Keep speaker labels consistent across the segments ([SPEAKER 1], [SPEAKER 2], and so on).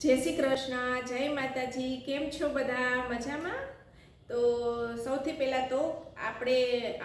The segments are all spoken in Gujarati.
[SPEAKER 1] જય શ્રી કૃષ્ણ, જય માતાજી, કેમ છો બધા? મજામાં? તો સૌથી પહેલાં તો આપણે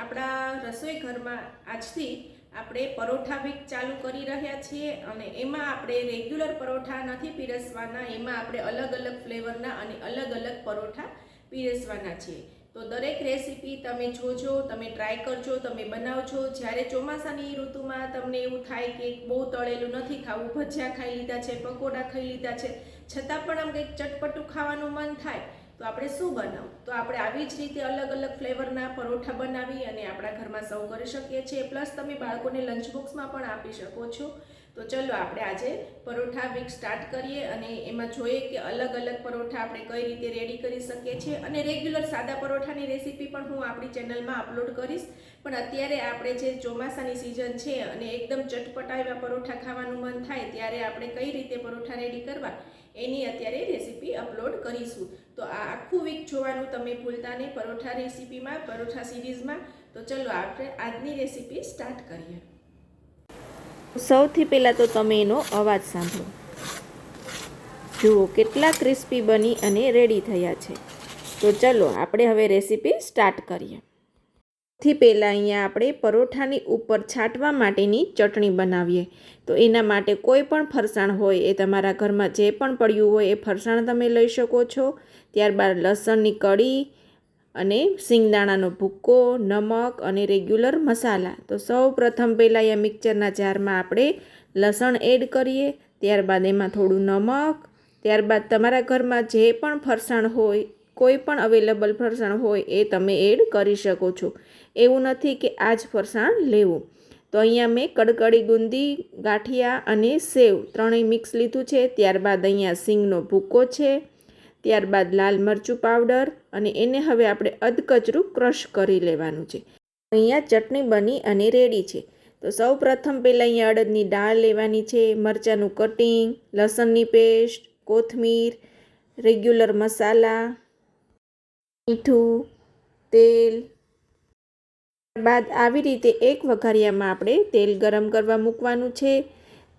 [SPEAKER 1] આપણા રસોઈ ઘરમાં આજથી આપણે પરોઠા વીક ચાલુ કરી રહ્યા છીએ અને એમાં આપણે રેગ્યુલર પરોઠા નથી પીરસવાના, એમાં આપણે અલગ અલગ ફ્લેવરના અને અલગ અલગ પરોઠા પીરસવાના છીએ. તો દરેક રેસીપી તમે જોજો, તમે ટ્રાય કરજો, તમે બનાવજો. જ્યારે ચોમાસાની ઋતુમાં તમને એવું થાય કે બહુ તળેલું નથી ખાવું, ભજીયા ખાઈ લીધા છે, પકોડા ખાઈ લીધા છે, છતાં પણ આમ કંઈક ચટપટું ખાવાનું મન થાય, તો આપણે શું બનાવું? તો આપણે આવી જ રીતે અલગ અલગ ફ્લેવરના પરોઠા બનાવી અને આપણા ઘરમાં સર્વ કરી શકીએ છીએ. પ્લસ તમે બાળકોને લંચ બોક્સમાં પણ આપી શકો છો. તો ચલો આપણે આજે પરોઠા વીક સ્ટાર્ટ કરીએ અને એમાં જોઈએ કે અલગ અલગ પરોઠા આપણે કઈ રીતે રેડી કરી શકીએ છીએ. અને રેગ્યુલર સાદા પરોઠાની રેસીપી પણ હું આપણી ચેનલમાં અપલોડ કરીશ. પણ અત્યારે આપણે જે ચોમાસાની સિઝન છે અને એકદમ ચટપટા એવા પરોઠા ખાવાનું મન થાય ત્યારે આપણે કઈ રીતે પરોઠા રેડી કરવા એની અત્યારે રેસીપી અપલોડ કરીશું. તો આ આખું વીક જોવાનું તમે ભૂલતા નહીં. પરોઠા રેસીપીમાં પરોઠા સિરીઝમાં તો ચલો આપણે આજની રેસીપી સ્ટાર્ટ કરીએ.
[SPEAKER 2] સૌથી પહેલાં તો તમે એનો અવાજ સાંભળો. જુઓ, કેટલા ક્રિસ્પી બની અને રેડી થયા છે. તો ચલો, આપણે હવે રેસીપી સ્ટાર્ટ કરીએ. સૌથી પહેલાં અહીંયા આપણે પરોઠાની ઉપર છાંટવા માટેની ચટણી બનાવીએ. તો એના માટે કોઈ પણ ફરસાણ હોય, એ તમારા ઘરમાં જે પણ પડ્યું હોય, એ ફરસાણ તમે લઈ શકો છો. ત્યારબાદ લસણની કળી અને સિંગદાણાનો ભૂક્કો, નમક અને રેગ્યુલર મસાલા. તો સૌ પ્રથમ પહેલાં એ મિક્સરના જારમાં આપણે લસણ એડ કરીએ, ત્યારબાદ એમાં થોડું નમક, ત્યારબાદ તમારા ઘરમાં જે પણ ફરસાણ હોય, કોઈ પણ અવેલેબલ ફરસાણ હોય એ તમે એડ કરી શકો છો. એવું નથી કે આ જ ફરસાણ લેવું. તો અહીંયા મેં કડકડી ગુંદી, ગાંઠિયા અને સેવ ત્રણેય મિક્સ લીધું છે. ત્યારબાદ અહીંયા સિંગનો ભૂકો છે. ત્યારબાદ લાલ મરચું પાવડર અને એને હવે આપણે અધકચરું ક્રશ કરી લેવાનું છે. અહીંયા ચટણી બની અને રેડી છે. તો સૌ પ્રથમ પહેલાં અહીંયા અડદની દાળ લેવાની છે, મરચાંનું કટિંગ, લસણની પેસ્ટ, કોથમીર, રેગ્યુલર મસાલા, મીઠું, તેલ. બાદ આવી રીતે એક વઘારિયામાં આપણે તેલ ગરમ કરવા મૂકવાનું છે.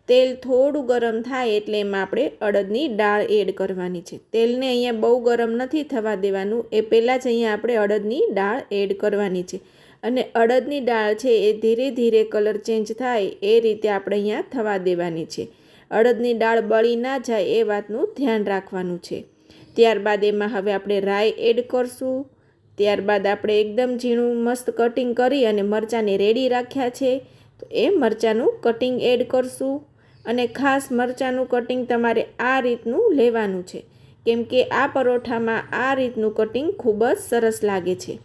[SPEAKER 2] તેલ થોડું ગરમ થાય એટલે એમાં આપણે અડદની દાળ એડ કરવાની છે. તેલને અહીંયા બહુ ગરમ નથી થવા દેવાનું, એ પહેલાં જ અહીંયા આપણે અડદની દાળ એડ કરવાની છે. અને અડદની દાળ છે એ ધીરે ધીરે કલર ચેન્જ થાય એ રીતે આપણે અહીંયા થવા દેવાની છે. અડદની દાળ બળી ના જાય એ વાતનું ધ્યાન રાખવાનું છે. ત્યારબાદ એમાં હવે આપણે રાઈ એડ કરશું. ત્યારબાદ આપણે એકદમ ઝીણું મસ્ત કટિંગ કરી અને મરચાંને રેડી રાખ્યા છે. તો એ મરચાંનું કટિંગ એડ કરશું. અને ખાસ મરચાંનું કટિંગ તમારે આ રીતનું લેવાનું છે. કેમ કે આ પરોઠામાં આ રીતનું કટિંગ ખૂબ જ સરસ લાગે છે.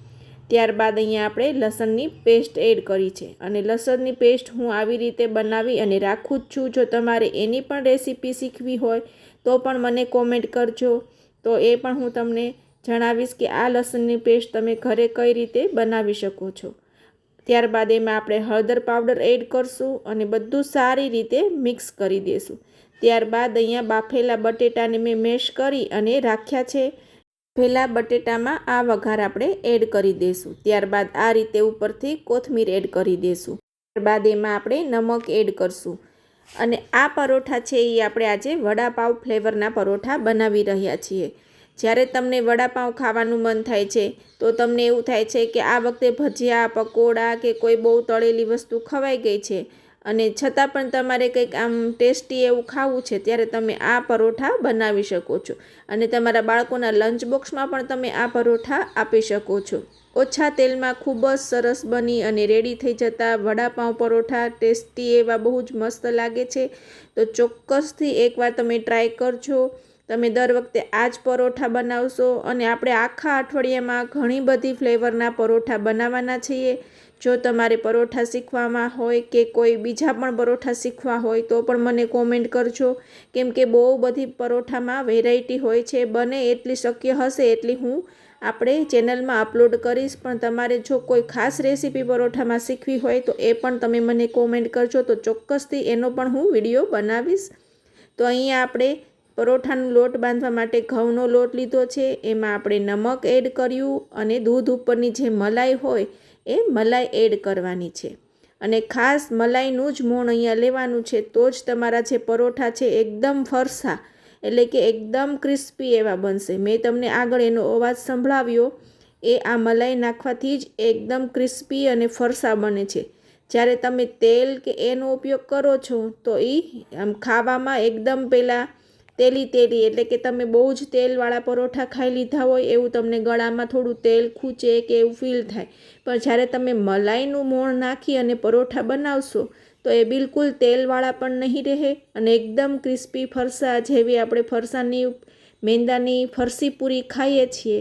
[SPEAKER 2] ત્યારબાદ અહીંયા આપણે લસણની પેસ્ટ એડ કરી છે. અને લસણની પેસ્ટ હું આવી રીતે બનાવી અને રાખું જ છું. જો તમારે એની પણ રેસીપી શીખવી હોય, તો પણ મને કોમેન્ટ કરજો. તો એ પણ હું તમને જણાવીશ કે આ લસણની પેસ્ટ તમે ઘરે કઈ રીતે બનાવી શકો છો. ત્યારબાદ એમાં આપણે હળદર પાવડર એડ કરશું અને બધું સારી રીતે મિક્સ કરી દઈશું ત્યારબાદ અહીંયા બાફેલા બટેટાને મેં મેશ કરી અને રાખ્યા છે. પેલા બટેટામાં આ વઘાર આપણે એડ કરી દઈશું ત્યારબાદ આ રીતે ઉપરથી કોથમીર એડ કરી દઈશું ત્યારબાદ એમાં આપણે નમક એડ કરશું. અને આ પરોઠા છે એ આપણે આજે વડાપાવ ફ્લેવરના પરોઠા બનાવી રહ્યા છીએ. જ્યારે તમને વડાપાઉં ખાવાનું મન થાય છે, તો તમને એવું થાય છે કે આ વખતે ભજીયા, પકોડા કે કોઈ બહુ તળેલી વસ્તુ ખવાઈ ગઈ છે. અને છતાં પણ તમારે કંઈક આમ ટેસ્ટી એવું ખાવું છે, ત્યારે તમે આ પરોઠા બનાવી શકો છો. અને તમારા બાળકોના લંચ બોક્સમાં પણ તમે આ પરોઠા આપી શકો છો. ઓછા તેલમાં ખૂબ જ સરસ બની અને રેડી થઈ જતા વડાપાઉં પરોઠા ટેસ્ટી એવા બહુ જ મસ્ત લાગે છે. તો ચોક્કસથી એકવાર તમે ટ્રાય કરજો. તમે દર વખતે આ જ પરોઠા બનાવશો અને આપણે આખા અઠવાડિયામાં ઘણી બધી ફ્લેવરના પરોઠા બનાવવાના છીએ. જો તમારે પરોઠા શીખવામાં હોય કે કોઈ બીજા પણ પરોઠા શીખવા હોય તો પણ મને કોમેન્ટ કરજો. કેમ કે બહુ બધી પરોઠામાં વેરાયટી હોય છે, બને એટલી શક્ય હશે એટલી હું આપણે ચેનલમાં અપલોડ કરીશ. પણ તમારે જો કોઈ ખાસ રેસીપી પરોઠામાં શીખવી હોય તો એ પણ તમે મને કોમેન્ટ કરજો. તો ચોક્કસથી એનો પણ હું વીડિયો બનાવીશ. તો અહીંયા આપણે પરોઠાનો લોટ બાંધવા માટે ઘઉંનો લોટ લીધો છે. એમાં આપણે નમક એડ કર્યું અને દૂધ ઉપરની જે મલાઈ હોય એ મલાઈ એડ કરવાની છે. અને ખાસ મલાઈનું જ મોણ અહીંયા લેવાનું છે. તો જ તમારા જે પરોઠા છે એકદમ ફરસા એટલે કે એકદમ ક્રિસ્પી એવા બનશે. મેં તમને આગળ એનો અવાજ સંભળાવ્યો. એ આ મલાઈ નાખવાથી જ એકદમ ક્રિસ્પી અને ફરસા બને છે. જ્યારે તમે તેલ કે એનો ઉપયોગ કરો છો તો એ આમ ખાવામાં એકદમ પહેલાં તેલી તેલી, એટલે કે તમે બહુ જ તેલવાળા પરોઠા ખાઈ લીધા હોય એવું તમને ગળામાં થોડું તેલ ખૂંચે કે એવું ફીલ થાય. પણ જ્યારે તમે મલાઈનું મોણ નાખી અને પરોઠા બનાવશો, તો એ બિલકુલ તેલવાળા પણ નહીં રહે અને એકદમ ક્રિસ્પી ફરસા જેવી આપણે ફરસાની, મેંદાની ફરસી પૂરી ખાઈએ છીએ.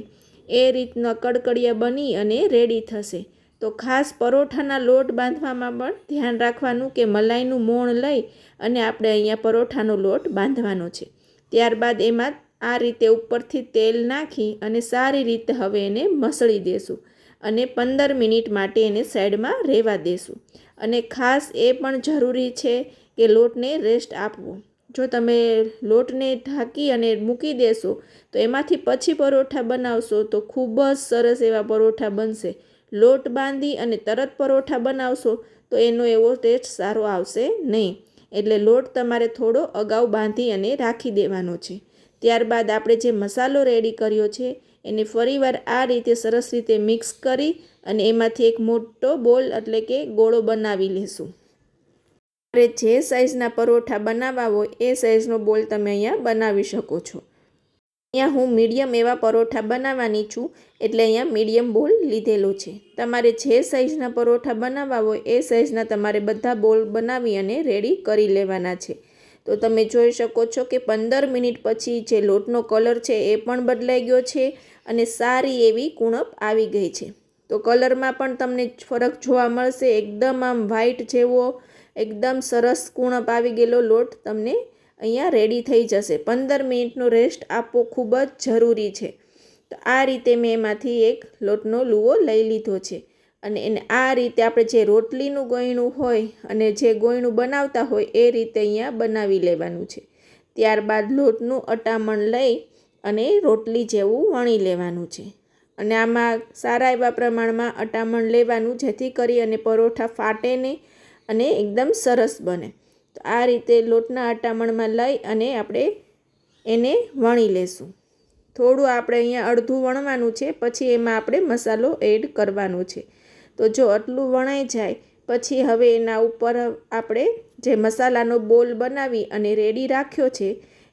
[SPEAKER 2] એ રીતના કડકડિયા બની અને રેડી થશે. તો ખાસ પરોઠાના લોટ બાંધવામાં પણ ધ્યાન રાખવાનું કે મલાઈનું મોણ લઈ અને આપણે અહીંયા પરોઠાનો લોટ બાંધવાનો છે. ત્યારબાદ એમાં આ રીતે ઉપરથી તેલ નાખી અને સારી રીતે હવે એને મસળી દેશું અને પંદર મિનિટ માટે એને સાઈડમાં રહેવા દેશું. અને ખાસ એ પણ જરૂરી છે કે લોટને રેસ્ટ આપવો. જો તમે લોટને ઢાંકી અને મૂકી દેશો, તો એમાંથી પછી પરોઠા બનાવશો તો ખૂબ જ સરસ એવા પરોઠા બનશે. લોટ બાંધી અને તરત પરોઠા બનાવશો તો એનો એવો ટેસ્ટ સારો આવશે નહીં. એટલે લોટ તમારે થોડો અગાઉ બાંધી અને રાખી દેવાનો છે. ત્યારબાદ આપણે જે મસાલો રેડી કર્યો છે, એને ફરીવાર આ રીતે સરસ રીતે મિક્સ કરી અને એમાંથી એક મોટો બોલ એટલે કે ગોળો બનાવી લેશું. તમારે જે સાઇઝના પરોઠા બનાવવા હોય, એ સાઇઝનો બોલ તમે અહીંયા બનાવી શકો છો. અહીંયા હું મીડિયમ એવા પરોઠા બનાવવાની છું, એટલે અહીંયા મીડિયમ બોલ લીધેલો છે. તમારે જે સાઇઝના પરોઠા બનાવવા હોય, એ સાઇઝના તમારે બધા બોલ બનાવી અને રેડી કરી લેવાના છે. તો તમે જોઈ શકો છો કે પંદર મિનિટ પછી જે લોટનો કલર છે, એ પણ બદલાઈ ગયો છે અને સારી એવી કુણપ આવી ગઈ છે. તો કલરમાં પણ તમને ફરક જોવા મળશે, એકદમ આમ વ્હાઇટ જેવો, એકદમ સરસ કુણપ આવી ગયેલો લોટ તમને અહીંયા રેડી થઈ જશે. પંદર મિનિટનો રેસ્ટ આપવો ખૂબ જ જરૂરી છે. તો આ રીતે મેં એમાંથી એક લોટનો લુવો લઈ લીધો છે. અને એને આ રીતે આપણે જે રોટલીનું ગોયણું હોય અને જે ગોયણું બનાવતા હોય એ રીતે અહીંયા બનાવી લેવાનું છે. ત્યારબાદ લોટનું અટામણ લઈ અને રોટલી જેવું વણી લેવાનું છે. અને આમાં સારા એવા પ્રમાણમાં અટામણ લેવાનું જેથી કરી અને પરોઠા ફાટે નહીં અને એકદમ સરસ બને. આ રીતે લોટના અટામણમાં લઈ અને આપણે એને વણી લેશું. થોડું આપણે અહીંયા અડધું વણવાનું છે, પછી એમાં આપણે મસાલો એડ કરવાનો છે. તો જો આટલું વણાઈ જાય, પછી હવે એના ઉપર આપણે જે મસાલાનો બોલ બનાવી અને રેડી રાખ્યો છે,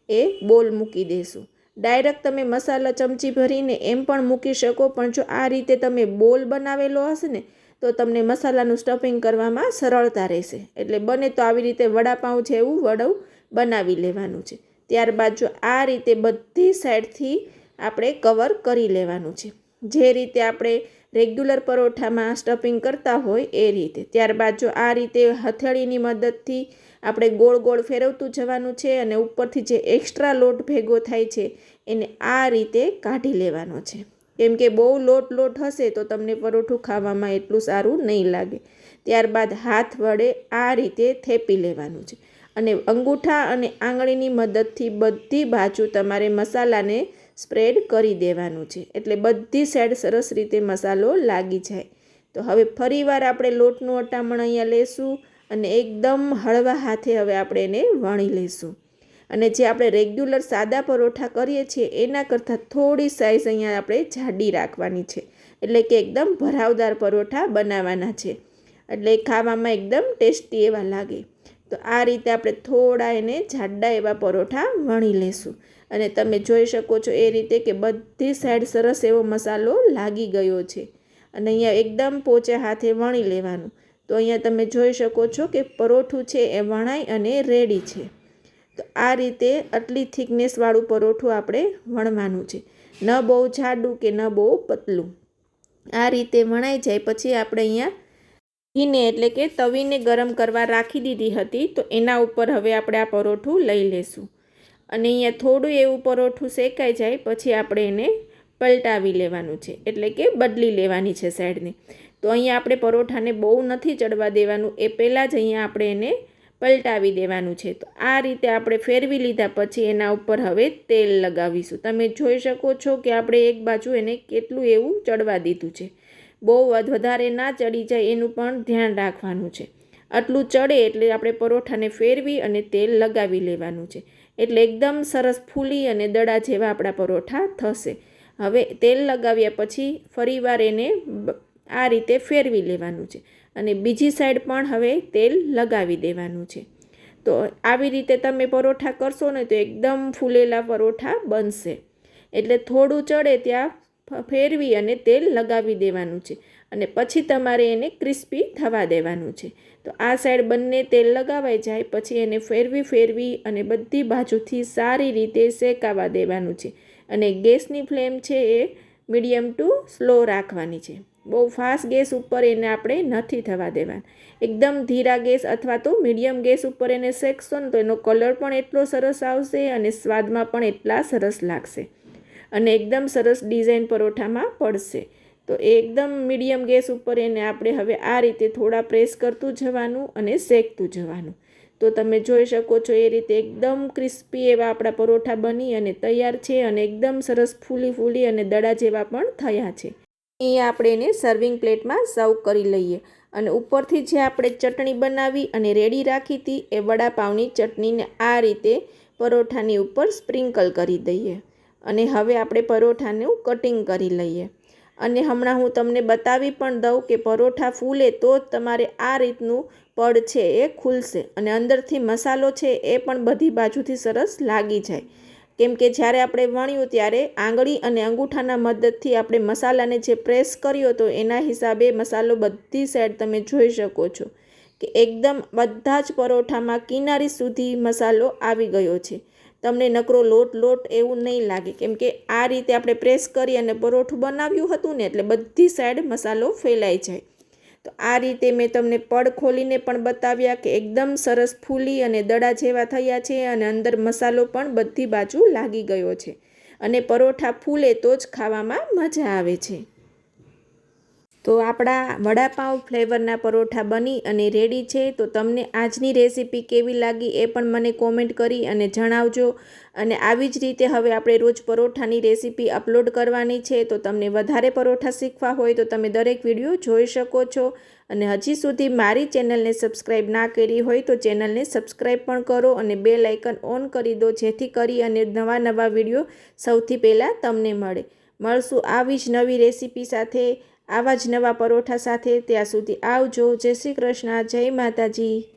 [SPEAKER 2] એ બોલ મૂકી દઈશું ડાયરેક્ટ તમે મસાલા ચમચી ભરીને એમ પણ મૂકી શકો, પણ જો આ રીતે તમે બોલ બનાવેલો હશે ને તો તમને મસાલાનું સ્ટફિંગ કરવામાં સરળતા રહેશે. એટલે બને તો આવી રીતે વડાપાઉં જેવું વડવ બનાવી લેવાનું છે. ત્યારબાદ જો આ રીતે બધી સાઈડથી આપણે કવર કરી લેવાનું છે. જે રીતે આપણે રેગ્યુલર પરોઠામાં સ્ટફિંગ કરતા હોય એ રીતે. ત્યારબાદ જો આ રીતે હથેળીની મદદથી આપણે ગોળ ગોળ ફેરવતું જવાનું છે અને ઉપરથી જે એક્સ્ટ્રા લોટ ભેગો થાય છે એને આ રીતે કાઢી લેવાનો છે. કેમ કે બહુ લોટ લોટ હશે તો તમને પરોઠું ખાવામાં એટલું સારું નહીં લાગે. ત્યારબાદ હાથ વડે આ રીતે થેપી લેવાનું છે. અને અંગૂઠા અને આંગળીની મદદથી બધી બાજુ તમારે મસાલાને સ્પ્રેડ કરી દેવાનું છે. એટલે બધી સાઈડ સરસ રીતે મસાલો લાગી જાય. તો હવે ફરીવાર આપણે લોટનું અટામણ અહીંયા લેશું અને એકદમ હળવા હાથે હવે આપણે એને વણી લઈશું અને જે આપણે રેગ્યુલર સાદા પરોઠા કરીએ છીએ, એના કરતાં થોડી સાઇઝ અહીંયા આપણે જાડી રાખવાની છે. એટલે કે એકદમ ભરાવદાર પરોઠા બનાવવાના છે. એટલે ખાવામાં એકદમ ટેસ્ટી એવા લાગે. તો આ રીતે આપણે થોડા એને જાડા એવા પરોઠા વણી લેશું. અને તમે જોઈ શકો છો એ રીતે કે બધી સાઈડ સરસ એવો મસાલો લાગી ગયો છે. અને અહીંયા એકદમ પોચે હાથે વણી લેવાનું. તો અહીંયા તમે જોઈ શકો છો કે પરોઠું છે એ વણાઈ અને રેડી છે. તો આ રીતે આટલી થિકનેસવાળું પરોઠું આપણે વણવાનું છે. ન બહુ જાડું કે ન બહુ પતલું. આ રીતે વણાઈ જાય. પછી આપણે અહીંયા ઘીને એટલે કે તવીને ગરમ કરવા રાખી દીધી હતી. તો એના ઉપર હવે આપણે આ પરોઠું લઈ લેશું. અને અહીંયા થોડું એવું પરોઠું શેકાઈ જાય. પછી આપણે એને પલટાવી લેવાનું છે. એટલે કે બદલી લેવાની છે સાઈડને. તો અહીંયા આપણે પરોઠાને બહુ નથી ચડવા દેવાનું. એ પહેલાં જ અહીંયા આપણે એને પલટાવી દેવાનું છે. તો આ રીતે આપણે ફેરવી લીધા પછી એના ઉપર હવે તેલ લગાવીશું. તમે જોઈ શકો છો કે આપણે એક બાજુ એને કેટલું એવું ચડવા દીધું છે. બહુ વધારે ના ચડી જાય એનું પણ ધ્યાન રાખવાનું છે. આટલું ચડે એટલે આપણે પરોઠાને ફેરવી અને તેલ લગાવી લેવાનું છે. એટલે એકદમ સરસ ફૂલી અને દડા જેવા આપણા પરોઠા થશે. હવે તેલ લગાવ્યા પછી ફરીવાર એને આ રીતે ફેરવી લેવાનું છે. અને બીજી સાઈડ પણ હવે તેલ લગાવી દેવાનું છે. તો આવી રીતે તમે પરોઠા કરશો ને તો એકદમ ફૂલેલા પરોઠા બનશે. એટલે થોડું ચડે ત્યાં ફેરવી અને તેલ લગાવી દેવાનું છે. અને પછી તમારે એને ક્રિસ્પી થવા દેવાનું છે. તો આ સાઈડ બંને તેલ લગાવાઈ જાય, પછી એને ફેરવી ફેરવી અને બધી બાજુથી સારી રીતે શેકાવા દેવાનું છે. અને ગેસની ફ્લેમ છે એ મીડિયમ ટુ સ્લો રાખવાની છે. બહુ ફાસ્ટ ગેસ ઉપર એને આપણે નથી થવા દેવાના. એકદમ ધીરા ગેસ અથવા તો મીડિયમ ગેસ ઉપર એને શેકશો ને તો એનો કલર પણ એટલો સરસ આવશે અને સ્વાદમાં પણ એટલા સરસ લાગશે. અને એકદમ સરસ ડિઝાઇન પરોઠામાં પડશે. તો એ એકદમ મીડિયમ ગેસ ઉપર એને આપણે હવે આ રીતે થોડા પ્રેસ કરતું જવાનું અને શેકતું જવાનું. તો તમે જોઈ શકો છો એ રીતે એકદમ ક્રિસ્પી એવા આપણા પરોઠા બની અને તૈયાર છે અને એકદમ સરસ ફૂલી ફૂલી અને દડા જેવા પણ થયા છે. અહીંયા આપણે એને સર્વિંગ પ્લેટમાં સર્વ કરી લઈએ. અને ઉપરથી જે આપણે ચટણી બનાવી અને રેડી રાખી હતી, એ વડાપાવની ચટણીને આ રીતે પરોઠાની ઉપર સ્પ્રિંકલ કરી દઈએ. અને હવે આપણે પરોઠાનું કટિંગ કરી લઈએ. અને હમણાં હું તમને બતાવી પણ દઉં કે પરોઠા ફૂલે તો જ તમારે આ રીતનું પડ છે એ ખુલશે. અને અંદરથી મસાલો છે એ પણ બધી બાજુથી સરસ લાગી જાય. કેમ કે જ્યારે આપણે વણ્યું ત્યારે આંગળી અને અંગૂઠાના મદદથી આપણે મસાલાને જે પ્રેસ કર્યો હતો એના હિસાબે મસાલો બધી સાઈડ તમે જોઈ શકો છો કે એકદમ બધા જ પરોઠામાં કિનારી સુધી મસાલો આવી ગયો છે. તમને નકરો લોટ લોટ એવું નહીં લાગે. કેમ કે આ રીતે આપણે પ્રેસ કરી અને પરોઠું બનાવ્યું હતું ને એટલે બધી સાઈડ મસાલો ફેલાઈ જાય. તો આ રીતે મેં તમને પડ ખોલીને પણ બતાવ્યા કે એકદમ સરસ ફૂલી અને દડા જેવા થયા છે અને અંદર મસાલો પણ બધી બાજુ લાગી ગયો છે. અને પરોઠા ફૂલે તો જ ખાવામાં મજા આવે છે. તો આપણા વડાપાઉં ફ્લેવરના પરોઠા બની અને રેડી છે, તો તમને આજની રેસીપી કેવી લાગી એ પણ મને કોમેન્ટ કરી અને જણાવજો. અને આવી જ રીતે હવે આપણે રોજ પરોઠાની રેસીપી અપલોડ કરવાની છે, તો તમને વધારે પરોઠા શીખવા હોય તો તમે દરેક વીડિયો જોઈ શકો છો. અને હજી સુધી મારી ચેનલને સબસ્ક્રાઈબ ના કરી હોય તો ચેનલને સબસ્ક્રાઈબ પણ કરો અને બે લાઇકન ઓન કરી દો, જેથી કરી અને નવા નવા વીડિયો સૌથી પહેલાં તમને મળે. મળશું આવી જ નવી રેસીપી સાથે. આવા જ નવા પરોઠા સાથે ત્યાં સુધી આવજો. જય શ્રી કૃષ્ણ. જય માતાજી.